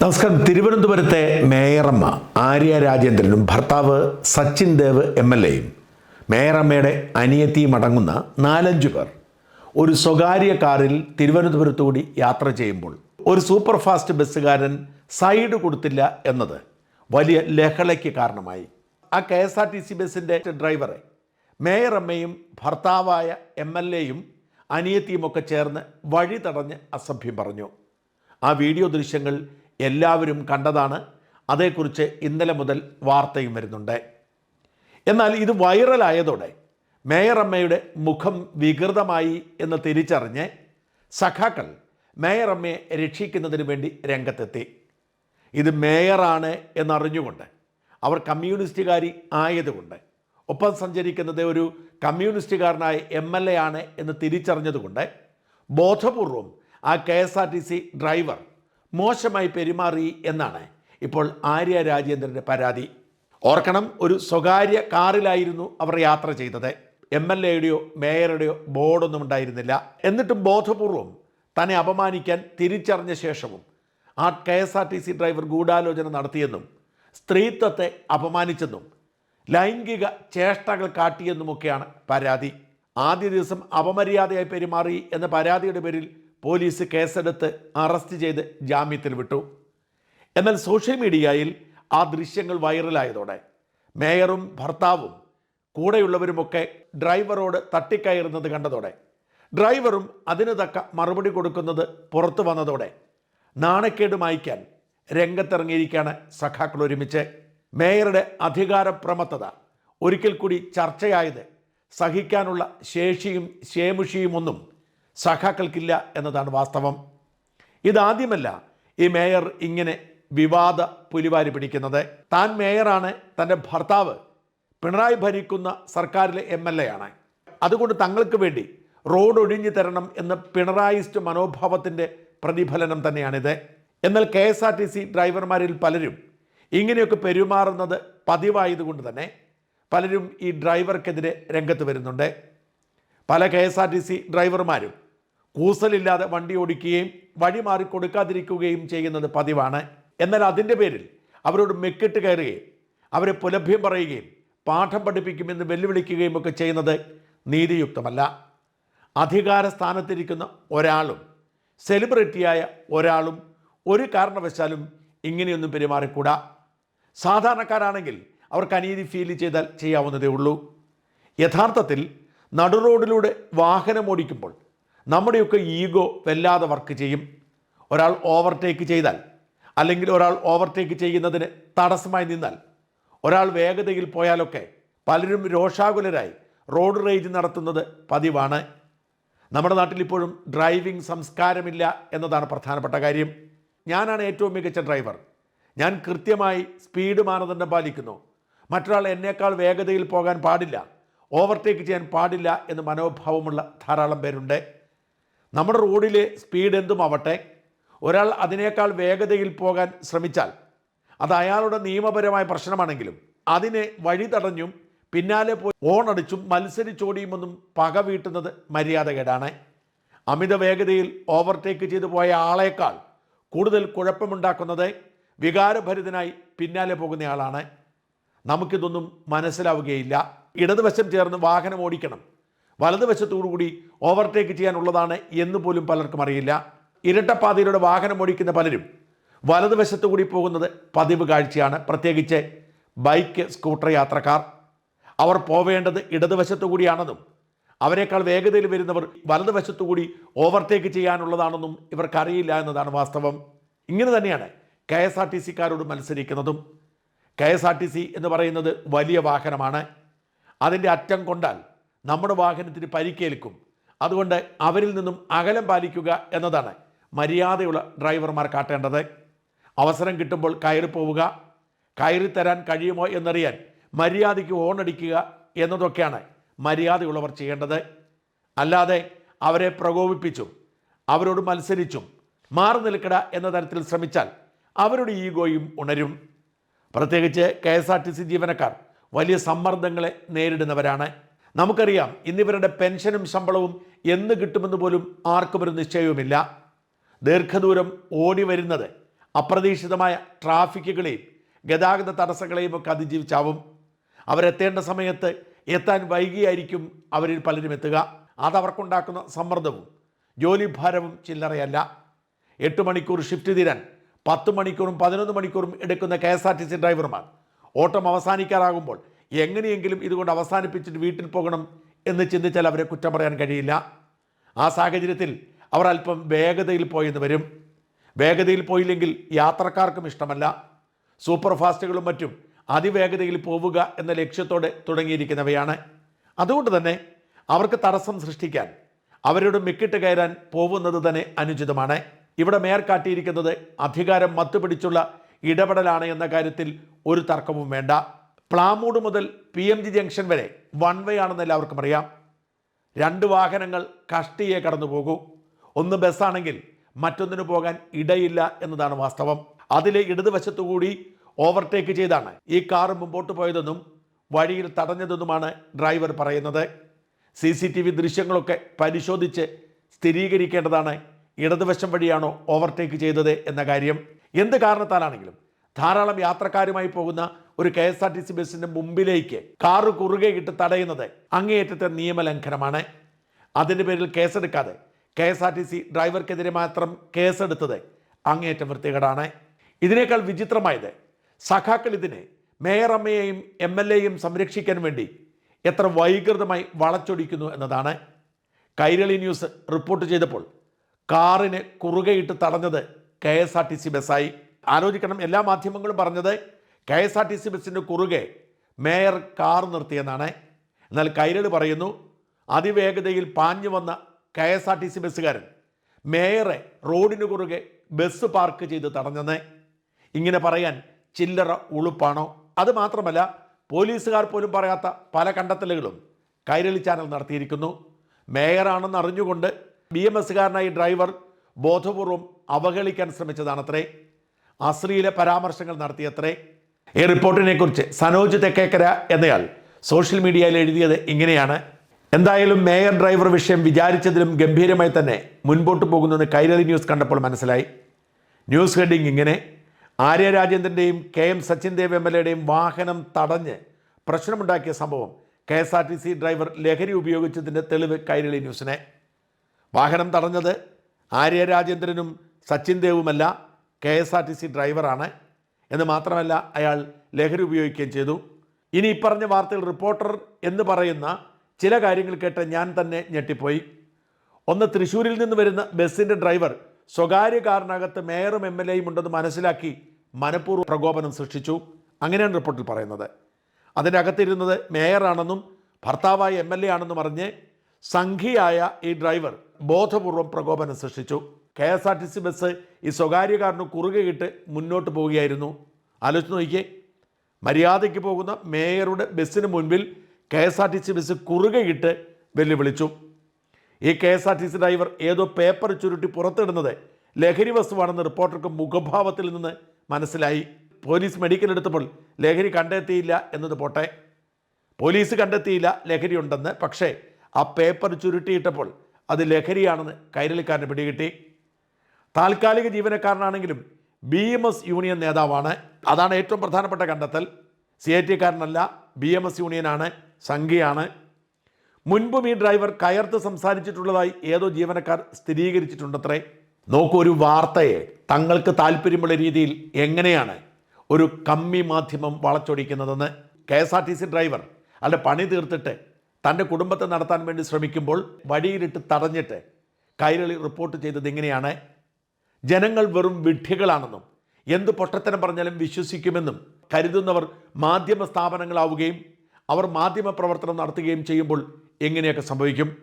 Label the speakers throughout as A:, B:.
A: നമസ്കാരം. തിരുവനന്തപുരത്തെ മേയറമ്മ ആര്യ രാജേന്ദ്രനും ഭർത്താവ് സച്ചിൻ ദേവ് എം എൽ എയും മേയറമ്മയുടെ അനിയത്തിയും അടങ്ങുന്ന നാലഞ്ചു പേർ ഒരു സ്വകാര്യ കാറിൽ തിരുവനന്തപുരത്തുകൂടി യാത്ര ചെയ്യുമ്പോൾ ഒരു സൂപ്പർ ഫാസ്റ്റ് ബസ്സുകാരൻ സൈഡ് കൊടുത്തില്ല എന്നത് വലിയ ലഹളയ്ക്ക് കാരണമായി. ആ K S R T C ബസ്സിന്റെ ഡ്രൈവറെ മേയറമ്മയും ഭർത്താവായ എം എൽ എയും അനിയത്തിയുമൊക്കെ ചേർന്ന് വഴി തടഞ്ഞ് അസഭ്യം പറഞ്ഞു. ആ വീഡിയോ ദൃശ്യങ്ങൾ എല്ലാവരും കണ്ടതാണ്. അതേക്കുറിച്ച് ഇന്നലെ മുതൽ വാർത്തയും വരുന്നുണ്ട്. എന്നാൽ ഇത് വൈറലായതോടെ മേയർ അമ്മയുടെ മുഖം വികൃതമായി എന്ന് തിരിച്ചറിഞ്ഞ് സഖാക്കൾ മേയർ അമ്മയെ രക്ഷിക്കുന്നതിന് വേണ്ടി രംഗത്തെത്തി. ഇത് മേയറാണ് എന്നറിഞ്ഞുകൊണ്ട് അവർ കമ്മ്യൂണിസ്റ്റുകാരി ആയതുകൊണ്ട് ഒപ്പം സഞ്ചരിക്കുന്നത് ഒരു കമ്മ്യൂണിസ്റ്റുകാരനായ എം എൽ എ ആണ് എന്ന് തിരിച്ചറിഞ്ഞതുകൊണ്ട് ബോധപൂർവം ആ K S R T C driver മോശമായി പെരുമാറി എന്നാണ്. ഇപ്പോൾ ആര്യ രാജേന്ദ്രന്റെ പരാതി. ഓർക്കണം ഒരു സ്വകാര്യ കാറിലായിരുന്നു അവർ യാത്ര ചെയ്തത്. എം എൽ എയുടെയോ മേയറുടെയോ ബോർഡൊന്നും ഉണ്ടായിരുന്നില്ല. എന്നിട്ടും ബോധപൂർവം തന്നെ അപമാനിക്കാൻ തിരിച്ചറിഞ്ഞ ശേഷവും ആ K S R T C driver ഗൂഢാലോചന നടത്തിയെന്നും സ്ത്രീത്വത്തെ അപമാനിച്ചെന്നും ലൈംഗിക ചേഷ്ടകൾ കാട്ടിയെന്നുമൊക്കെയാണ് പരാതി. ആദ്യ ദിവസം അപമര്യാദയായി പെരുമാറി എന്ന പരാതിയുടെ പേരിൽ പോലീസ് കേസെടുത്ത് അറസ്റ്റ് ചെയ്ത് ജാമ്യത്തിൽ വിട്ടു. എന്നാൽ സോഷ്യൽ മീഡിയയിൽ ആ ദൃശ്യങ്ങൾ വൈറലായതോടെ മേയറും ഭർത്താവും കൂടെയുള്ളവരുമൊക്കെ ഡ്രൈവറോട് തട്ടിക്കയറുന്നത് കണ്ടതോടെ ഡ്രൈവറും അതിന് തക്ക മറുപടി കൊടുക്കുന്നത് പുറത്തു വന്നതോടെ നാണക്കേട് മായ്ക്കാൻ രംഗത്തിറങ്ങിയിരിക്കുകയാണ് സഖാക്കൾ ഒരുമിച്ച്. മേയറുടെ അധികാരപ്രമത്തത ഒരിക്കൽ കൂടി ചർച്ചയായത് സഹിക്കാനുള്ള ശേഷിയും ശേമുഷിയും ഒന്നും സഖാക്കൾക്കില്ല എന്നതാണ് വാസ്തവം. ഇതാദ്യമല്ല ഈ മേയർ ഇങ്ങനെ വിവാദ പുലിവാരി പിടിക്കുന്നത്. താൻ മേയറാണ് തന്റെ ഭർത്താവ് പിണറായി ഭരിക്കുന്ന സർക്കാരിലെ എം എൽ എ ആണ്. അതുകൊണ്ട് തങ്ങൾക്ക് വേണ്ടി റോഡ് ഒഴിഞ്ഞു തരണം എന്ന പിണറായിസ്റ്റ് മനോഭാവത്തിന്റെ പ്രതിഫലനം തന്നെയാണിത്. എന്നാൽ K S R T C ഡ്രൈവർമാരിൽ പലരും ഇങ്ങനെയൊക്കെ പെരുമാറുന്നത് പതിവായതുകൊണ്ട് തന്നെ പലരും ഈ ഡ്രൈവർക്കെതിരെ രംഗത്ത് വരുന്നുണ്ട്. പല K S R T C ഡ്രൈവർമാരും കൂസലില്ലാതെ വണ്ടി ഓടിക്കുകയും വഴി മാറിക്കൊടുക്കാതിരിക്കുകയും ചെയ്യുന്നത് പതിവാണ്. എന്നാൽ അതിന്റെ പേരിൽ അവരോട് മെക്കിട്ട് കയറുകയും അവരെ പുലഭ്യം പറയുകയും പാഠം പഠിപ്പിക്കുമെന്ന് വെല്ലുവിളിക്കുകയും ഒക്കെ ചെയ്യുന്നത് നീതിയുക്തമല്ല. അധികാര സ്ഥാനത്തിരിക്കുന്ന ഒരാളും സെലിബ്രിറ്റിയായ ഒരാളും ഒരു കാരണവശാലും ഇങ്ങനെയൊന്നും പെരുമാറിക്കൂടാ. സാധാരണക്കാരാണെങ്കിൽ അവർക്ക് അനീതി ഫീൽ ചെയ്താൽ ചെയ്യാവുന്നതേ ഉള്ളൂ. യഥാർത്ഥത്തിൽ നടുറോഡിലൂടെ വാഹനം ഓടിക്കുമ്പോൾ നമ്മുടെയൊക്കെ ഈഗോ വല്ലാതെ വർക്ക് ചെയ്യും. ഒരാൾ ഓവർടേക്ക് ചെയ്താൽ അല്ലെങ്കിൽ ഒരാൾ ഓവർടേക്ക് ചെയ്യുന്നതിന് തടസ്സമായി നിന്നാൽ ഒരാൾ വേഗതയിൽ പോയാലൊക്കെ പലരും രോഷാകുലരായി റോഡ് റേജ് നടത്തുന്നത് പതിവാണ്. നമ്മുടെ നാട്ടിൽ ഇപ്പോഴും ഡ്രൈവിംഗ് സംസ്കാരമില്ല എന്നതാണ് പ്രധാനപ്പെട്ട കാര്യം. ഞാനാണ് ഏറ്റവും മികച്ച ഡ്രൈവർ. ഞാൻ കൃത്യമായി സ്പീഡ് മാനദണ്ഡം പാലിക്കുന്നു. മറ്റൊരാൾ എന്നേക്കാൾ വേഗതയിൽ പോകാൻ പാടില്ല. ഓവർടേക്ക് ചെയ്യാൻ പാടില്ല എന്ന് മനോഭാവമുള്ള ധാരാളം പേരുണ്ട്. നമ്മുടെ റോഡിലെ സ്പീഡ് എന്തുമാവട്ടെ ഒരാൾ അതിനേക്കാൾ വേഗതയിൽ പോകാൻ ശ്രമിച്ചാൽ അത് അയാളുടെ നിയമപരമായ പ്രശ്നമാണെങ്കിലും അതിനെ വഴി തടഞ്ഞും പിന്നാലെ പോയി ഓണടിച്ചും മത്സരിച്ചോടിയുമൊന്നും പക വീട്ടുന്നത് മര്യാദകേടാണ്. അമിത വേഗതയിൽ ഓവർടേക്ക് ചെയ്തു പോയ ആളേക്കാൾ കൂടുതൽ കുഴപ്പമുണ്ടാക്കുന്നത് വികാരഭരിതനായി പിന്നാലെ പോകുന്നയാളാണ്. നമുക്കിതൊന്നും മനസ്സിലാവുകയില്ല. ഇടതുവശം ചേർന്ന് വാഹനം ഓടിക്കണം. വലതുവശത്തോടുകൂടി ഓവർടേക്ക് ചെയ്യാനുള്ളതാണ് എന്ന് പോലും പലർക്കും അറിയില്ല. ഇരട്ടപ്പാതയിലൂടെ വാഹനം ഓടിക്കുന്ന പലരും വലതുവശത്തു കൂടി പോകുന്നത് പതിവ് കാഴ്ചയാണ്. പ്രത്യേകിച്ച് ബൈക്ക് സ്കൂട്ടർ യാത്രക്കാർ. അവർ പോവേണ്ടത് ഇടതുവശത്തു കൂടിയാണെന്നും അവരെക്കാൾ വേഗതയിൽ വരുന്നവർ വലതുവശത്തു കൂടി ഓവർടേക്ക് ചെയ്യാനുള്ളതാണെന്നും ഇവർക്കറിയില്ല എന്നതാണ് വാസ്തവം. ഇങ്ങനെ തന്നെയാണ് കെ എസ് ആർ ടി സിക്കാരോട് മത്സരിക്കുന്നതും. K S R T C എന്ന് പറയുന്നത് വലിയ വാഹനമാണ്. അതിന്റെ അറ്റം കൊണ്ടാൽ നമ്മുടെ വാഹനത്തിന് പരിക്കേൽക്കും. അതുകൊണ്ട് അവരിൽ നിന്നും അകലം പാലിക്കുക എന്നതാണ് മര്യാദയുള്ള ഡ്രൈവർമാർ കാട്ടേണ്ടത്. അവസരം കിട്ടുമ്പോൾ കയറി പോവുക കയറി തരാൻ കഴിയുമോ എന്നറിയാൻ മര്യാദയ്ക്ക് ഓണടിക്കുക എന്നതൊക്കെയാണ് മര്യാദയുള്ളവർ ചെയ്യേണ്ടത്. അല്ലാതെ അവരെ പ്രകോപിപ്പിച്ചും അവരോട് മത്സരിച്ചും മാറി നിൽക്കട എന്ന തരത്തിൽ ശ്രമിച്ചാൽ അവരുടെ ഈഗോയും ഉണരും. പ്രത്യേകിച്ച് K S R T C ജീവനക്കാർ വലിയ സമ്മർദ്ദങ്ങളെ നേരിടുന്നവരാണ്. നമുക്കറിയാം ഇന്നിവരുടെ പെൻഷനും ശമ്പളവും എന്ന് കിട്ടുമെന്ന് പോലും ആർക്കും ഒരു നിശ്ചയവുമില്ല. ദീർഘദൂരം ഓടി വരുന്നത് അപ്രതീക്ഷിതമായ ട്രാഫിക്കുകളെയും ഗതാഗത തടസ്സങ്ങളെയും ഒക്കെ അതിജീവിച്ചാവും. അവരെത്തേണ്ട സമയത്ത് എത്താൻ വൈകിയായിരിക്കും അവരിൽ പലരും എത്തുക. അതവർക്കുണ്ടാക്കുന്ന സമ്മർദ്ദവും ജോലിഭാരവും ചില്ലറയല്ല. എട്ട് മണിക്കൂർ ഷിഫ്റ്റ് തീരാൻ പത്ത് മണിക്കൂറും പതിനൊന്ന് മണിക്കൂറും എടുക്കുന്ന K S R T C ഡ്രൈവർമാർ ഓട്ടം അവസാനിക്കാറാകുമ്പോൾ എങ്ങനെയെങ്കിലും ഇതുകൊണ്ട് അവസാനിപ്പിച്ചിട്ട് വീട്ടിൽ പോകണം എന്ന് ചിന്തിച്ചാൽ അവരെ കുറ്റം പറയാൻ കഴിയില്ല. ആ സാഹചര്യത്തിൽ അവർ അല്പം വേഗതയിൽ പോയെന്ന് വരും. വേഗതയിൽ പോയില്ലെങ്കിൽ യാത്രക്കാർക്കും ഇഷ്ടമല്ല. സൂപ്പർ ഫാസ്റ്റുകളും മറ്റും അതിവേഗതയിൽ പോവുക എന്ന ലക്ഷ്യത്തോടെ തുടങ്ങിയിരിക്കുന്നവയാണ്. അതുകൊണ്ട് തന്നെ അവർക്ക് തടസ്സം സൃഷ്ടിക്കാൻ അവരോട് മിക്കിട്ട് കയറാൻ പോകുന്നത് തന്നെ അനുചിതമാണ്. ഇവിടെ മേയർ കാട്ടിയിരിക്കുന്നത് അധികാരം മത്തുപിടിച്ചുള്ള ഇടപെടലാണ് എന്ന കാര്യത്തിൽ ഒരു തർക്കവും വേണ്ട. പ്ലാമൂട് മുതൽ പി എം ജി ജംഗ്ഷൻ വരെ വൺ വേ ആണെന്ന് എല്ലാവർക്കും അറിയാം. രണ്ട് വാഹനങ്ങൾ കഷ്ടിയെ കടന്നു പോകൂ. ഒന്ന് ബസ്സാണെങ്കിൽ മറ്റൊന്നിന് പോകാൻ ഇടയില്ല എന്നതാണ് വാസ്തവം. അതിലെ ഇടതുവശത്തുകൂടി ഓവർടേക്ക് ചെയ്താണ് ഈ കാർ മുമ്പോട്ട് പോയതെന്നും വഴിയിൽ തടഞ്ഞതെന്നുമാണ് ഡ്രൈവർ പറയുന്നത്. സി സി ടി വി ദൃശ്യങ്ങളൊക്കെ പരിശോധിച്ച് സ്ഥിരീകരിക്കേണ്ടതാണ് ഇടതുവശം വഴിയാണോ ഓവർടേക്ക് ചെയ്തത് എന്ന കാര്യം. എന്ത് കാരണത്താലാണെങ്കിലും ധാരാളം യാത്രക്കാരുമായി പോകുന്ന ഒരു K S R T C ബസ്സിന്റെ മുമ്പിലേക്ക് കാറ് കുറുകെ ഇട്ട് തടയുന്നത് അങ്ങേയറ്റത്തെ നിയമലംഘനമാണ്. അതിന്റെ പേരിൽ കേസെടുക്കാതെ K S R T C ഡ്രൈവർക്കെതിരെ മാത്രം കേസെടുത്തത് അങ്ങേയറ്റം വൃത്തികേടാണ്. ഇതിനേക്കാൾ വിചിത്രമായത് സഖാക്കൾ ഇതിനെ മേയറമ്മയെയും എം എൽ എയും സംരക്ഷിക്കാൻ വേണ്ടി എത്ര വൈകൃതമായി വളച്ചൊടിക്കുന്നു എന്നതാണ്. കൈരളി ന്യൂസ് റിപ്പോർട്ട് ചെയ്തപ്പോൾ കാറിന് കുറുകയിട്ട് തടഞ്ഞത് K S R T C ബസ്സായി. ആലോചിക്കണം എല്ലാ മാധ്യമങ്ങളും പറഞ്ഞത് K S R T C ബസ്സിന്റെ കുറുകെ മേയർ കാർ നിർത്തിയെന്നാണ്. എന്നാൽ കൈരളി പറയുന്നു അതിവേഗതയിൽ പാഞ്ഞു വന്ന K S R T C ബസ്സുകാരൻ മേയറെ റോഡിന് കുറുകെ ബസ് പാർക്ക് ചെയ്ത് തടഞ്ഞെന്ന്. ഇങ്ങനെ പറയാൻ ചില്ലറ ഉളുപ്പാണോ? അതുമാത്രമല്ല പോലീസുകാർ പോലും പറയാത്ത പല കണ്ടെത്തലുകളും കൈരളി ചാനൽ നടത്തിയിരിക്കുന്നു. മേയറാണെന്ന് അറിഞ്ഞുകൊണ്ട് ബി എം എസ്സുകാരനായി ഡ്രൈവർ ബോധപൂർവം അവഹേളിക്കാൻ ശ്രമിച്ചതാണത്രേ. അശ്ലീല പരാമർശങ്ങൾ നടത്തിയത്രേ. ഈ റിപ്പോർട്ടിനെ കുറിച്ച് സനോജ് തെക്കേക്കര എന്നയാൾ സോഷ്യൽ മീഡിയയിൽ എഴുതിയത് ഇങ്ങനെയാണ്. എന്തായാലും മേയർ ഡ്രൈവർ വിഷയം വിചാരിച്ചതിലും ഗംഭീരമായി തന്നെ മുൻപോട്ട് പോകുന്നെന്ന് കൈരളി ന്യൂസ് കണ്ടപ്പോൾ മനസ്സിലായി. ന്യൂസ് ഹെഡിങ് ഇങ്ങനെ. Arya രാജേന്ദ്രന്റെയും K M Sachin Dev M L എയുടെയും വാഹനം തടഞ്ഞ് പ്രശ്നമുണ്ടാക്കിയ സംഭവം K S R T C driver ലഹരി ഉപയോഗിച്ചതിന്റെ തെളിവ് കൈരളി ന്യൂസിനെ. വാഹനം തടഞ്ഞത് ആര്യ രാജേന്ദ്രനും Sachin ദേവുമല്ല K S R T C ഡ്രൈവറാണ്. എന്ന് മാത്രമല്ല അയാൾ ലഹരി ഉപയോഗിക്കുകയും ചെയ്തു. ഇനി ഇപ്പറഞ്ഞ വാർത്തയിൽ റിപ്പോർട്ടർ എന്ന് പറയുന്ന ചില കാര്യങ്ങൾ കേട്ട് ഞാൻ തന്നെ ഞെട്ടിപ്പോയി. ഒന്ന് തൃശ്ശൂരിൽ നിന്ന് വരുന്ന ബസ്സിന്റെ ഡ്രൈവർ സ്വകാര്യ കാറിനകത്ത് മേയറും എം എൽ എയും ഉണ്ടെന്ന് മനസ്സിലാക്കി മനഃപൂർവ പ്രകോപനം സൃഷ്ടിച്ചു. അങ്ങനെയാണ് റിപ്പോർട്ടിൽ പറയുന്നത്. അതിന്റെ അകത്തിരുന്നത് മേയറാണെന്നും ഭർത്താവായ എം എൽ എ ആണെന്നും അറിഞ്ഞ് സംഘിയായ ഈ ഡ്രൈവർ ബോധപൂർവം പ്രകോപനം സൃഷ്ടിച്ചു. K S R T C bus ഈ സ്വകാര്യക്കാരന് കുറുകെ കുറുകെയിട്ട് മുന്നോട്ട് പോവുകയായിരുന്നു. ആലോചിച്ച് നോക്കിയേ മര്യാദയ്ക്ക് പോകുന്ന മേയറുടെ ബസ്സിന് മുൻപിൽ K S R T C bus കുറുകെയിട്ട് വെല്ലുവിളിച്ചു. ഈ K S R T C driver ഏതോ പേപ്പർ ചുരുട്ടി പുറത്തിടുന്നത് ലഹരി വസ്തുവാണെന്ന് റിപ്പോർട്ടർക്ക് മുഖഭാവത്തിൽ നിന്ന് മനസ്സിലായി. പോലീസ് മെഡിക്കൽ എടുത്തപ്പോൾ ലഹരി കണ്ടെത്തിയില്ല എന്നത് പോട്ടെ. പോലീസ് കണ്ടെത്തിയില്ല ലഹരി ഉണ്ടെന്ന് പക്ഷേ ആ പേപ്പർ ചുരുട്ടിയിട്ടപ്പോൾ അത് ലഹരിയാണെന്ന് കൈരളിക്കാരന് പിടികിട്ടി. താൽക്കാലിക ജീവനക്കാരനാണെങ്കിലും ബി എം എസ് യൂണിയൻ നേതാവാണ്. അതാണ് ഏറ്റവും പ്രധാനപ്പെട്ട കണ്ടെത്തൽ. സി ഐ ടിക്കാരനല്ല ബി എം എസ് യൂണിയനാണ് സംഘിയാണ്. മുൻപും ഈ ഡ്രൈവർ കയർത്ത് സംസാരിച്ചിട്ടുള്ളതായി ഏതോ ജീവനക്കാർ സ്ഥിരീകരിച്ചിട്ടുണ്ടത്രേ. നോക്കൂ ഒരു വാർത്തയെ തങ്ങൾക്ക് താല്പര്യമുള്ള രീതിയിൽ എങ്ങനെയാണ് ഒരു കമ്മി മാധ്യമം വളച്ചൊടിക്കുന്നതെന്ന്. K S R T C driver അല്ലെ പണി തീർത്തിട്ട് തന്റെ കുടുംബത്തെ നടത്താൻ വേണ്ടി ശ്രമിക്കുമ്പോൾ വഴിയിലിട്ട് തടഞ്ഞിട്ട് കൈരളി റിപ്പോർട്ട് ചെയ്തത് ഇങ്ങനെയാണ് ജനങ്ങൾ വെറും വിഡ്ഢികളാണെന്നും എന്ത് പൊട്ടത്തരം പറഞ്ഞാലും വിശ്വസിക്കുമെന്നും കരുതുന്നവർ മാധ്യമ സ്ഥാപനങ്ങളാവുകയും അവർ മാധ്യമ പ്രവർത്തനം നടത്തുകയും ചെയ്യുമ്പോൾ എങ്ങനെയൊക്കെ സംഭവിക്കും?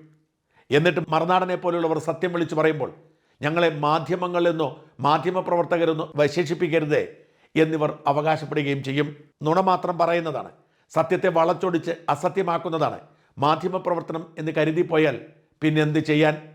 A: എന്നിട്ട് മറുനാടനെ പോലെയുള്ളവർ സത്യം വിളിച്ചു പറയുമ്പോൾ ഞങ്ങളെ മാധ്യമങ്ങളെന്നോ മാധ്യമപ്രവർത്തകരെന്നോ വിശേഷിപ്പിക്കരുതേ എന്നിവർ അവകാശപ്പെടുകയും ചെയ്യും. നുണ മാത്രം പറയുന്നതാണ്. സത്യത്തെ വളച്ചൊടിച്ച് അസത്യമാക്കുന്നതാണ് മാധ്യമ പ്രവർത്തനം എന്ന് കരുതിപ്പോയാൽ പിന്നെന്ത് ചെയ്യാൻ?